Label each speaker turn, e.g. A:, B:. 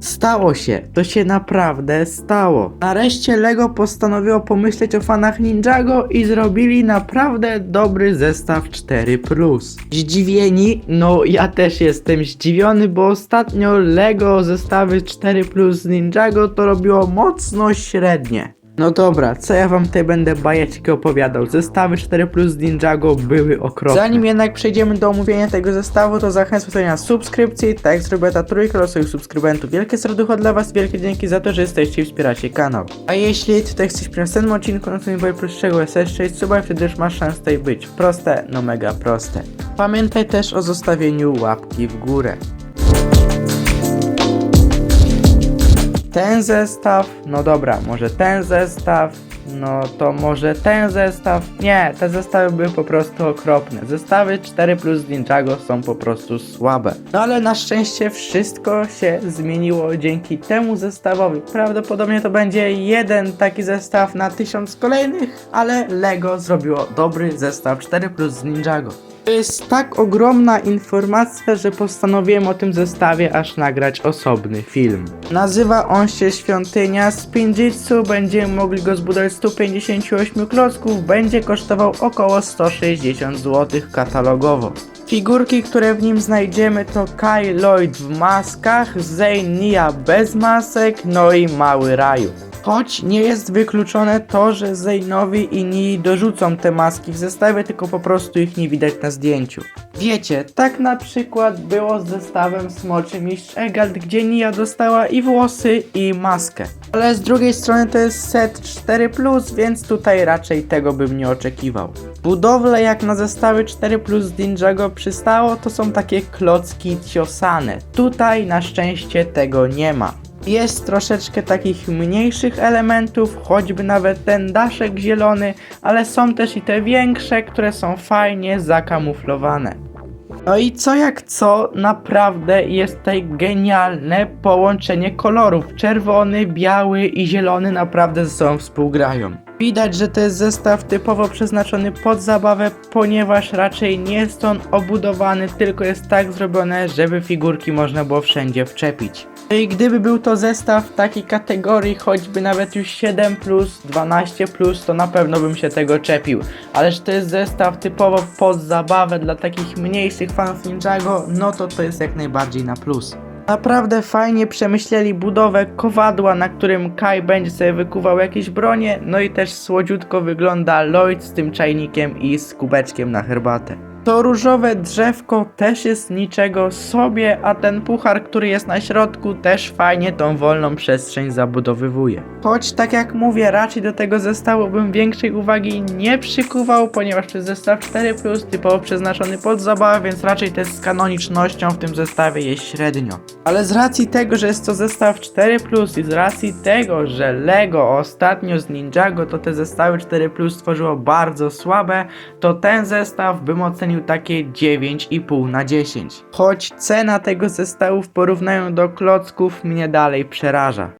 A: Stało się, to się naprawdę stało. Nareszcie LEGO postanowiło pomyśleć o fanach Ninjago i zrobili naprawdę dobry zestaw 4. Zdziwieni? No ja też jestem zdziwiony, bo ostatnio LEGO zestawy 4 z Ninjago to robiło mocno średnie. No dobra, co ja wam tutaj będę bajeczki opowiadał? Zestawy 4 z Ninjago były okropne. Zanim jednak przejdziemy do omówienia tego zestawu, to zachęcam do na subskrypcji, tak jak zrobiła ta trójka losowych subskrybentów. Wielkie serducho dla was, wielkie dzięki za to, że jesteście i wspieracie kanał. A jeśli tutaj chcesz w następnym odcinku, no to nie boję prostszego SS6 suba wtedy już masz szansę tutaj być. Proste, no mega proste. Pamiętaj też o zostawieniu łapki w górę. Ten zestaw, no dobra, może ten zestaw, no to może ten zestaw. Nie, te zestawy były po prostu okropne. Zestawy 4 plus Ninjago są po prostu słabe. No ale na szczęście wszystko się zmieniło dzięki temu zestawowi. Prawdopodobnie to będzie jeden taki zestaw na tysiąc kolejnych, ale Lego zrobiło dobry zestaw 4 plus Ninjago. To jest tak ogromna informacja, że postanowiłem o tym zestawie aż nagrać osobny film. Nazywa on się Świątynia Spinjitzu, będziemy mogli go zbudować z 158 klocków, będzie kosztował około 160 zł katalogowo. Figurki, które w nim znajdziemy to Kai Lloyd w maskach, Zayn Nia bez masek, no i Mały Raju. Choć nie jest wykluczone to, że Zaynowi i Nii dorzucą te maski w zestawie, tylko po prostu ich nie widać na zdjęciu. Wiecie, tak na przykład było z zestawem Smoczy Mistrz Egalt, gdzie Nia dostała i włosy, i maskę. Ale z drugiej strony to jest set 4, więc tutaj raczej tego bym nie oczekiwał. Budowle jak na zestawy 4 z Ninjago przystało, to są takie klocki ciosane. Tutaj na szczęście tego nie ma. Jest troszeczkę takich mniejszych elementów, choćby nawet ten daszek zielony, ale są też i te większe, które są fajnie zakamuflowane. No i co jak co, naprawdę jest tutaj genialne połączenie kolorów. Czerwony, biały i zielony naprawdę ze sobą współgrają. Widać, że to jest zestaw typowo przeznaczony pod zabawę, ponieważ raczej nie jest on obudowany, tylko jest tak zrobione, żeby figurki można było wszędzie wczepić. No i gdyby był to zestaw takiej kategorii, choćby nawet już 7, 12, to na pewno bym się tego czepił. Ależ to jest zestaw typowo pod zabawę dla takich mniejszych fanów Ninjago, no to to jest jak najbardziej na plus. Naprawdę fajnie przemyśleli budowę kowadła, na którym Kai będzie sobie wykuwał jakieś bronie, no i też słodziutko wygląda Lloyd z tym czajnikiem i z kubeczkiem na herbatę. To różowe drzewko też jest niczego sobie, a ten puchar, który jest na środku, też fajnie tą wolną przestrzeń zabudowywuje. Choć tak jak mówię, raczej do tego zestawu bym większej uwagi nie przykuwał, ponieważ to jest zestaw 4, typowo przeznaczony pod zabawę, więc raczej też z kanonicznością w tym zestawie jest średnio. Ale z racji tego, że jest to zestaw 4 i z racji tego, że Lego ostatnio z Ninjago to te zestawy 4 stworzyło bardzo słabe, to ten zestaw bym ocenił takie 9,5 na 10. Choć cena tego zestawu w porównaniu do klocków mnie dalej przeraża.